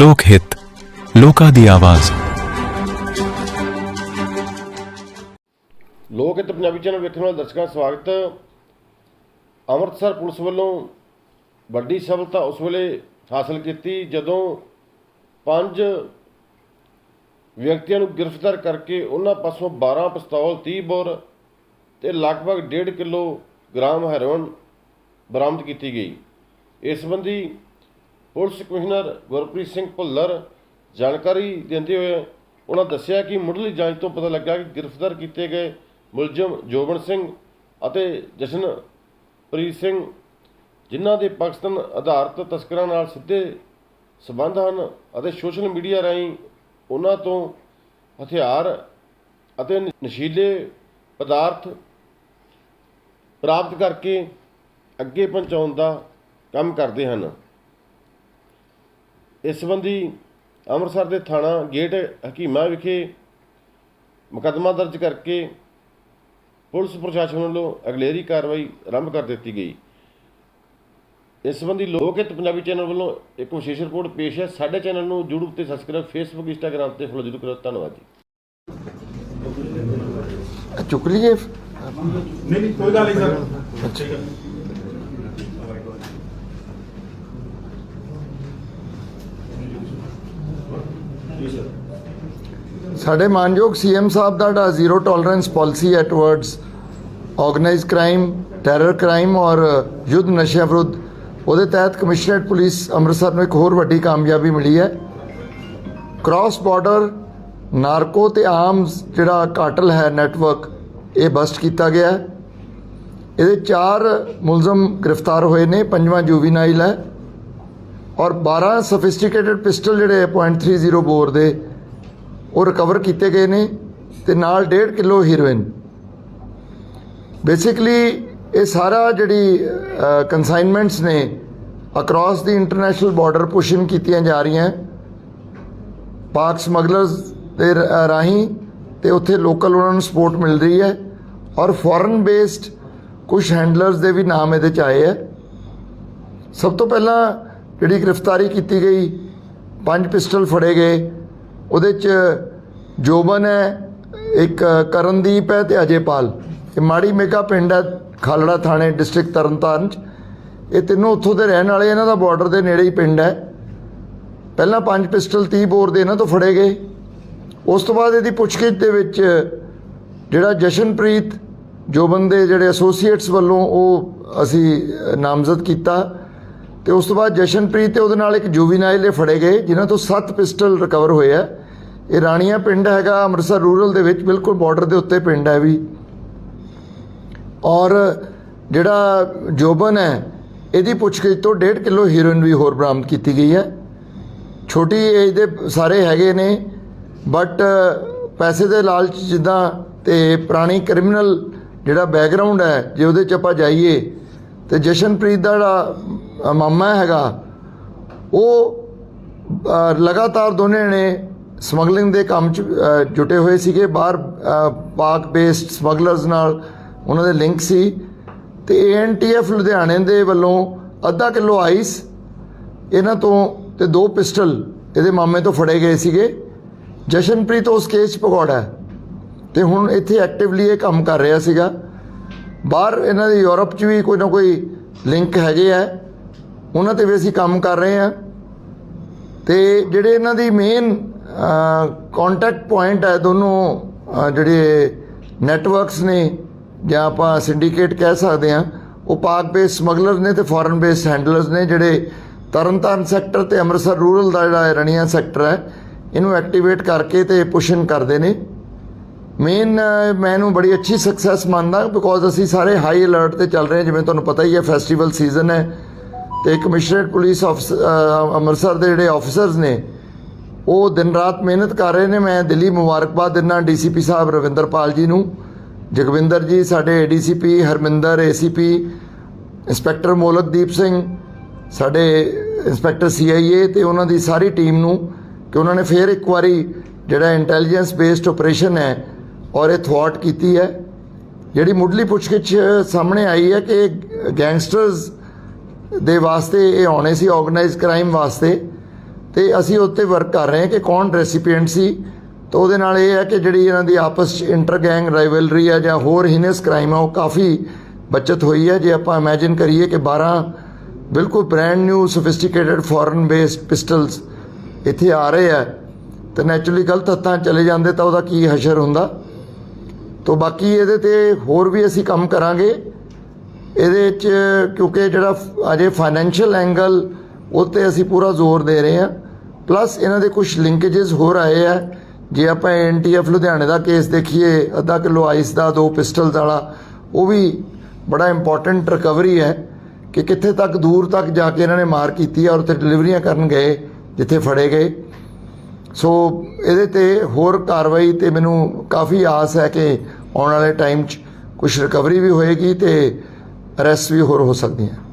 ਲੋਕ ਹਿੱਤ, ਲੋਕਾਂ ਦੀ ਆਵਾਜ਼। ਲੋਕ ਹਿੱਤ ਪੰਜਾਬੀ ਚੈਨਲ ਵੇਖਣ ਵਾਲੇ ਦਰਸ਼ਕਾਂ ਦਾ ਸਵਾਗਤ ਅੰਮ੍ਰਿਤਸਰ ਪੁਲਿਸ ਵੱਲੋਂ ਵੱਡੀ ਸਫਲਤਾ ਉਸ ਵੇਲੇ ਹਾਸਲ ਕੀਤੀ, ਜਦੋਂ ਪੰਜ ਵਿਅਕਤੀਆਂ ਨੂੰ ਗ੍ਰਿਫਤਾਰ ਕਰਕੇ ਉਹਨਾਂ ਪਾਸੋਂ 12 ਪਿਸਤੌਲ 30 ਬੋਰ ਤੇ ਲਗਭਗ 1.5 ਕਿਲੋ ਗ੍ਰਾਮ ਹੈਰੋਇਨ ਬਰਾਮਦ ਕੀਤੀ ਗਈ। ਇਸ ਸੰਬੰਧੀ ਪੁਲਿਸ ਕਮਿਸ਼ਨਰ ਗੁਰਪ੍ਰੀਤ ਸਿੰਘ ਭੁੱਲਰ ਜਾਣਕਾਰੀ ਦਿੰਦੇ ਹੋਏ ਉਹਨਾਂ ਦੱਸਿਆ ਕਿ ਮੁੱਢਲੀ ਜਾਂਚ ਤੋਂ ਪਤਾ ਲੱਗਾ ਕਿ ਗ੍ਰਿਫਤਾਰ ਕੀਤੇ ਗਏ ਮੁਲਜ਼ਮ ਜੋਬਨ ਸਿੰਘ ਅਤੇ ਜਸ਼ਨਪ੍ਰੀਤ ਸਿੰਘ, ਜਿਨ੍ਹਾਂ ਦੇ ਪਾਕਿਸਤਾਨ ਆਧਾਰਿਤ ਤਸਕਰਾਂ ਨਾਲ ਸਿੱਧੇ ਸਬੰਧ ਹਨ ਅਤੇ ਸੋਸ਼ਲ ਮੀਡੀਆ ਰਾਹੀਂ ਉਹਨਾਂ ਤੋਂ ਹਥਿਆਰ ਅਤੇ ਨਸ਼ੀਲੇ ਪਦਾਰਥ ਪ੍ਰਾਪਤ ਕਰਕੇ ਅੱਗੇ ਪਹੁੰਚਾਉਣ ਦਾ ਕੰਮ ਕਰਦੇ ਹਨ। ਇਸ ਸੰਬੰਧੀ ਅੰਮ੍ਰਿਤਸਰ ਦੇ ਥਾਣਾ ਗੇਟ ਹਕੀਮਾ ਵਿਖੇ ਮੁਕੱਦਮਾ ਦਰਜ ਕਰਕੇ ਪੁਲਿਸ ਪ੍ਰਸ਼ਾਸਨ ਵੱਲੋਂ ਅਗਲੇਰੀ ਕਾਰਵਾਈ ਆਰੰਭ ਕਰ ਦਿੱਤੀ ਗਈ। ਇਸ ਸੰਬੰਧੀ ਲੋਕ ਹਿੱਤ ਪੰਜਾਬੀ ਚੈਨਲ ਵੱਲੋਂ ਇੱਕ ਵਿਸ਼ੇਸ਼ ਰਿਪੋਰਟ ਪੇਸ਼ ਹੈ। ਸਾਡੇ ਚੈਨਲ ਨੂੰ YouTube ਤੇ ਸਬਸਕ੍ਰਾਈਬ Facebook Instagram ਤੇ ਫੋਲੋ ਜ਼ਰੂਰ ਕਰੋ। ਧੰਨਵਾਦ ਜੀ। ਚੁੱਕ ਲਈਏ? ਨਹੀਂ ਨਹੀਂ ਕੋਈ ਗੱਲ ਨਹੀਂ ਸਰ। ਅੱਛਾ। ਜੀ ਸਾਡੇ ਮਾਨਯੋਗ ਸੀਐਮ ਸਾਹਿਬ ਦਾ ਜਿਹੜਾ ਜ਼ੀਰੋ ਟੋਲਰੈਂਸ ਪਾਲਿਸੀ ਹੈ towards organised crime terror crime ਔਰ ਯੁੱਧ ਨਸ਼ਿਆਂ ਵਿਰੁੱਧ, ਉਹਦੇ ਤਹਿਤ ਕਮਿਸ਼ਨਰੇਟ ਪੁਲਿਸ ਅੰਮ੍ਰਿਤਸਰ ਨੂੰ ਇੱਕ ਹੋਰ ਵੱਡੀ ਕਾਮਯਾਬੀ ਮਿਲੀ ਹੈ। ਕ੍ਰਾਸ ਬਾਰਡਰ ਨਾਰਕੋ ਤੇ ਆਰਮਸ ਜਿਹੜਾ ਕਾਟਲ ਹੈ ਨੈਟਵਰਕ ਇਹ ਬਸਟ ਕੀਤਾ ਗਿਆ ਹੈ। ਇਹਦੇ ਚਾਰ ਮੁਲਜ਼ਮ ਗ੍ਰਿਫਤਾਰ ਹੋਏ ਨੇ, ਪੰਜਵਾਂ ਜੂਵੀਨਾਈਲ ਹੈ। ਔਰ 12 ਸਫਿਸਟੀਕੇਟਿਡ ਪਿਸਟਲ ਜਿਹੜੇ .30 ਬੋਰ ਦੇ ਉਹ ਰਿਕਵਰ ਕੀਤੇ ਗਏ ਨੇ ਤੇ ਨਾਲ 1.5 ਕਿਲੋ ਹੀਰੋਇਨ ਬੇਸਿਕਲੀ ਇਹ ਸਾਰਾ ਜਿਹੜੀ ਕਨਸਾਈਨਮੈਂਟਸ ਨੇ across the international border pushing ਕੀਤੀਆਂ ਜਾ ਰਹੀਆਂ। ਪਾਕ ਸਮਗਲਰਸ ਦੇ ਰਾਹੀਂ ਤੇ ਉੱਥੇ ਲੋਕਲ ਉਹਨਾਂ ਨੂੰ ਸਪੋਰਟ ਮਿਲ ਰਹੀ ਹੈ। ਔਰ ਫੋਰਨ ਬੇਸਡ ਕੁਝ ਹੈਂਡਲਰਸ ਦੇ ਵੀ ਨਾਮ ਇਹਦੇ ਚ ਆਏ ਹੈ। ਸਭ ਤੋਂ ਪਹਿਲਾਂ ਜਿਹੜੀ ਗ੍ਰਿਫਤਾਰੀ ਕੀਤੀ ਗਈ, ਪੰਜ ਪਿਸਟਲ ਫੜੇ ਗਏ। ਉਹਦੇ ਚ ਜੋਬਨ ਹੈ, ਇੱਕ ਕਰਨਦੀਪ ਹੈ ਤੇ ਅਜੇਪਾਲ। ਇਹ ਮਾੜੀ ਮੇਕਾ ਪਿੰਡ ਹੈ, ਖਾਲੜਾ ਥਾਣੇ, ਡਿਸਟ੍ਰਿਕਟ ਤਰਨਤਾਰਨ ਚ। ਇਹ ਤਿੰਨੋਂ ਉੱਥੋਂ ਦੇ ਰਹਿਣ ਵਾਲੇ, ਇਹਨਾਂ ਦਾ ਬਾਰਡਰ ਦੇ ਨੇੜੇ ਹੀ ਪਿੰਡ ਹੈ। ਪਹਿਲਾਂ ਪੰਜ ਪਿਸਟਲ 30 ਬੋਰ ਦੇ ਇਹਨਾਂ ਤੋਂ ਫੜੇ ਗਏ। ਉਸ ਤੋਂ ਬਾਅਦ ਇਹਦੀ ਪੁੱਛਗਿੱਛ ਦੇ ਵਿੱਚ ਜਿਹੜਾ ਜਸ਼ਨਪ੍ਰੀਤ ਜੋਬਨ ਦੇ ਜਿਹੜੇ ਐਸੋਸੀਏਟਸ ਵੱਲੋਂ ਉਹ ਅਸੀਂ ਨਾਮਜ਼ਦ ਕੀਤਾ। ਤੇ ਉਸ ਤੋਂ ਬਾਅਦ ਜਸ਼ਨਪ੍ਰੀਤ ਤੇ ਉਹਦੇ ਨਾਲ ਇੱਕ ਜੂਵੀਨਾਈਲ ਇਹ ਫੜੇ ਗਏ, ਜਿਨ੍ਹਾਂ ਤੋਂ 7 ਪਿਸਟਲ ਰਿਕਵਰ ਹੋਏ ਆ। ਇਹ ਰਾਣੀਆਂ ਪਿੰਡ ਹੈਗਾ, ਅੰਮ੍ਰਿਤਸਰ ਰੂਰਲ ਦੇ ਵਿੱਚ, ਬਿਲਕੁਲ ਬਾਰਡਰ ਦੇ ਉੱਤੇ ਪਿੰਡ ਹੈ ਵੀ। ਔਰ ਜਿਹੜਾ ਜੋਬਨ ਹੈ, ਇਹਦੀ ਪੁੱਛਗਿੱਛ ਤੋਂ 1.5 ਕਿਲੋ ਹੀਰੋਇਨ ਵੀ ਹੋਰ ਬਰਾਮਦ ਕੀਤੀ ਗਈ ਹੈ। ਛੋਟੀ ਏਜ ਦੇ ਸਾਰੇ ਹੈਗੇ ਨੇ ਬਟ ਪੈਸੇ ਦੇ ਲਾਲਚ ਜਿੱਦਾਂ ਤੇ ਪੁਰਾਣੀ ਕ੍ਰਿਮੀਨਲ ਜਿਹੜਾ ਬੈਕਗ੍ਰਾਉਂਡ ਹੈ, ਜੇ ਉਹਦੇ ਚ ਆਪਾਂ ਜਾਈਏ, ਤੇ ਜਸ਼ਨਪ੍ਰੀਤ ਦਾ ਜਿਹੜਾ ਮਾਮਾ ਹੈਗਾ, ਉਹ ਲਗਾਤਾਰ ਦੋਨੇ ਨੇ ਸਮਗਲਿੰਗ ਦੇ ਕੰਮ ਚ ਜੁਟੇ ਹੋਏ ਸੀਗੇ। ਬਾਹਰ ਪਾਕ ਬੇਸਡ ਸਮਗਲਰਸ ਨਾਲ ਉਹਨਾਂ ਦੇ ਲਿੰਕ ਸੀ। ਤੇ ਏਐਨਟੀਐਫ ਲੁਧਿਆਣੇ ਦੇ ਵੱਲੋਂ ਅੱਧਾ ਕਿਲੋ ਆਈਸ ਇਹਨਾਂ ਤੋਂ ਤੇ ਦੋ ਪਿਸਟਲ ਇਹਦੇ ਮਾਮੇ ਤੋਂ ਫੜੇ ਗਏ ਸੀਗੇ। ਜਸ਼ਨਪ੍ਰੀਤ ਉਸ ਕੇਸ 'ਚ ਪਕੌੜਾ ਹੈ। ਤੇ ਹੁਣ ਇੱਥੇ ਐਕਟਿਵਲੀ ਇਹ ਕੰਮ ਕਰ ਰਿਹਾ ਸੀਗਾ। ਬਾਹਰ ਇਹਨਾਂ ਦੇ ਯੂਰਪ 'ਚ ਵੀ ਕੋਈ ਨਾ ਕੋਈ ਲਿੰਕ ਹੈਗੇ ਆ। ਉਹਨਾਂ ਤੇ ਵੀ ਅਸੀਂ ਕੰਮ ਕਰ ਰਹੇ ਆ ਤੇ ਜਿਹੜੇ ਇਹਨਾਂ ਦੀ ਮੇਨ ਕੰਟੈਕਟ ਪੁਆਇੰਟ ਹੈ ਦੋਨੋਂ ਜਿਹੜੇ ਨੈਟਵਰਕਸ ਨੇ, ਜਾਂ ਆਪਾਂ ਸਿੰਡੀਕੇਟ ਕਹਿ ਸਕਦੇ ਆ ਉਹ ਪਾਕ ਬੇਸ ਸਮਗਲਰ ਨੇ ਤੇ ਫੋਰਨ ਬੇਸ ਹੈਂਡਲਰਸ ਨੇ, ਜਿਹੜੇ ਤਰਨਤਾਰਨ ਸੈਕਟਰ ਤੇ ਅੰਮ੍ਰਿਤਸਰ ਰੂਰਲ ਦਾ ਜਿਹੜਾ ਰਣੀਆਂ ਸੈਕਟਰ ਹੈ, ਇਹਨੂੰ ਐਕਟੀਵੇਟ ਕਰਕੇ ਤੇ ਪੁਸ਼ਨ ਕਰਦੇ ਨੇ। ਮੇਨ ਮੈਂ ਇਹਨੂੰ ਬੜੀ ਅੱਛੀ ਸਕਸੈਸ ਮੰਨਦਾ ਬਿਕੋਜ਼ ਅਸੀਂ ਸਾਰੇ ਹਾਈ ਅਲਰਟ ਤੇ ਚੱਲ ਰਹੇ ਹਾਂ, ਜਿਵੇਂ ਤੁਹਾਨੂੰ ਪਤਾ ਹੀ ਹੈ ਫੈਸਟੀਵਲ ਸੀਜ਼ਨ ਹੈ, ਤੇ ਕਮਿਸ਼ਨਰੇਟ ਪੁਲਿਸ ਆਫਿਸ ਅੰਮ੍ਰਿਤਸਰ ਦੇ ਜਿਹੜੇ ਆਫੀਸਰਸ ਨੇ ਉਹ ਦਿਨ ਰਾਤ ਮਿਹਨਤ ਕਰ ਰਹੇ ਨੇ। ਮੈਂ ਦਿੱਲੀ ਮੁਬਾਰਕਬਾਦ ਦਿੰਦਾ ਡੀਸੀਪੀ ਸਾਹਿਬ ਰਵਿੰਦਰਪਾਲ ਜੀ ਨੂੰ। ਜਗਵਿੰਦਰ ਜੀ, ਸਾਡੇ ADCP Harminder, ACP inspector Molakdeep Singh, ਸਾਡੇ ਇੰਸਪੈਕਟਰ ਸੀਆਈਏ ਤੇ ਉਹਨਾਂ ਦੀ ਸਾਰੀ ਟੀਮ ਨੂੰ ਕਿ ਉਹਨਾਂ ਨੇ ਫੇਰ ਇੱਕ ਵਾਰੀ ਜਿਹੜਾ ਇੰਟੈਲੀਜੈਂਸ ਬੇਸਡ ਆਪਰੇਸ਼ਨ ਹੈ ਔਰ ਇਹ ਥਵਾਟ ਕੀਤੀ ਹੈ। ਜਿਹੜੀ ਮੁੱਢਲੀ ਪੁੱਛਗਿੱਛ ਸਾਹਮਣੇ ਆਈ ਹੈ ਕਿ ਗੈਂਗਸਟਰਸ ਦੇ ਵਾਸਤੇ ਇਹ ਆਉਣੇ ਸੀ ਆਰਗੇਨਾਈਜ਼ ਕ੍ਰਾਈਮ ਵਾਸਤੇ। ਤੇ ਅਸੀਂ ਉੱਤੇ ਵਰਕ ਕਰ ਰਹੇ ਹਾਂ ਕਿ ਕੌਣ ਰੈਸੀਪੀਐਂਟ ਸੀ, ਤਾਂ ਉਹਦੇ ਨਾਲ ਇਹ ਹੈ ਕਿ ਜਿਹੜੀ ਇਹਨਾਂ ਦੀ ਆਪਸ ਚ ਇੰਟਰ ਗੈਂਗ ਰਾਈਵਲਰੀ ਹੈ ਜਾਂ ਹੋਰ ਹੀਨਸ ਕ੍ਰਾਈਮ ਆ, ਉਹ ਕਾਫੀ ਬਚਤ ਹੋਈ ਹੈ। ਜੇ ਆਪਾਂ ਇਮੇਜਿਨ ਕਰੀਏ ਕਿ 12 ਬਿਲਕੁਲ brand new sophisticated foreign based pistols ਇੱਥੇ ਆ ਰਹੇ ਆ, ਤੇ ਨੈਚੁਰਲੀ ਗਲਤ ਹੱਥਾਂ ਚਲੇ ਜਾਂਦੇ ਤਾਂ ਉਹਦਾ ਕੀ ਹਸ਼ਰ ਹੁੰਦਾ? ਤੋਂ ਬਾਕੀ ਇਹਦੇ ਤੇ ਹੋਰ ਵੀ ਅਸੀਂ ਕੰਮ ਕਰਾਂਗੇ। ਇਹਦੇ ਵਿੱਚ ਕਿਉਂਕਿ ਜਿਹੜਾ ਅਜੇ ਫਾਈਨੈਂਸ਼ੀਅਲ ਐਂਗਲ ਉਹ ਤੇ ਅਸੀਂ ਪੂਰਾ ਜ਼ੋਰ ਦੇ ਰਹੇ ਹਾਂ। ਪਲੱਸ ਇਹਨਾਂ ਦੇ ਕੁਝ ਲਿੰਕੇजेस ਹੋਰ ਆਏ ਆ। ਜੇ ਆਪਾਂ ਐਨਟੀਐਫ ਲੁਧਿਆਣੇ ਦਾ ਕੇਸ ਦੇਖੀਏ, ਅੱਧਾ ਕਿਲੋ ਆਈਸ ਦਾ, ਦੋ ਪਿਸਟਲਸ ਵਾਲਾ, ਉਹ ਵੀ ਬੜਾ ਇੰਪੋਰਟੈਂਟ ਰਿਕਵਰੀ ਹੈ ਕਿ ਕਿੱਥੇ ਤੱਕ ਦੂਰ ਤੱਕ ਜਾ ਕੇ ਇਹਨਾਂ ਨੇ ਮਾਰ ਕੀਤੀ ਹੈ ਔਰ ਉੱਥੇ ਡਿਲੀਵਰੀਆਂ ਕਰਨ ਗਏ, ਜਿੱਥੇ ਫੜੇ ਗਏ। ਸੋ ਇਹਦੇ ਤੇ ਹੋਰ ਕਾਰਵਾਈ ਤੇ ਮੈਨੂੰ ਕਾਫੀ ਆਸ ਹੈ ਕਿ ਆਉਣ ਵਾਲੇ ਟਾਈਮ 'ਚ ਕੁਝ ਰਿਕਵਰੀ ਵੀ ਹੋਏਗੀ ਤੇ ਅਰੈਸਟ ਵੀ ਹੋਰ ਹੋ ਸਕਦੀਆਂ।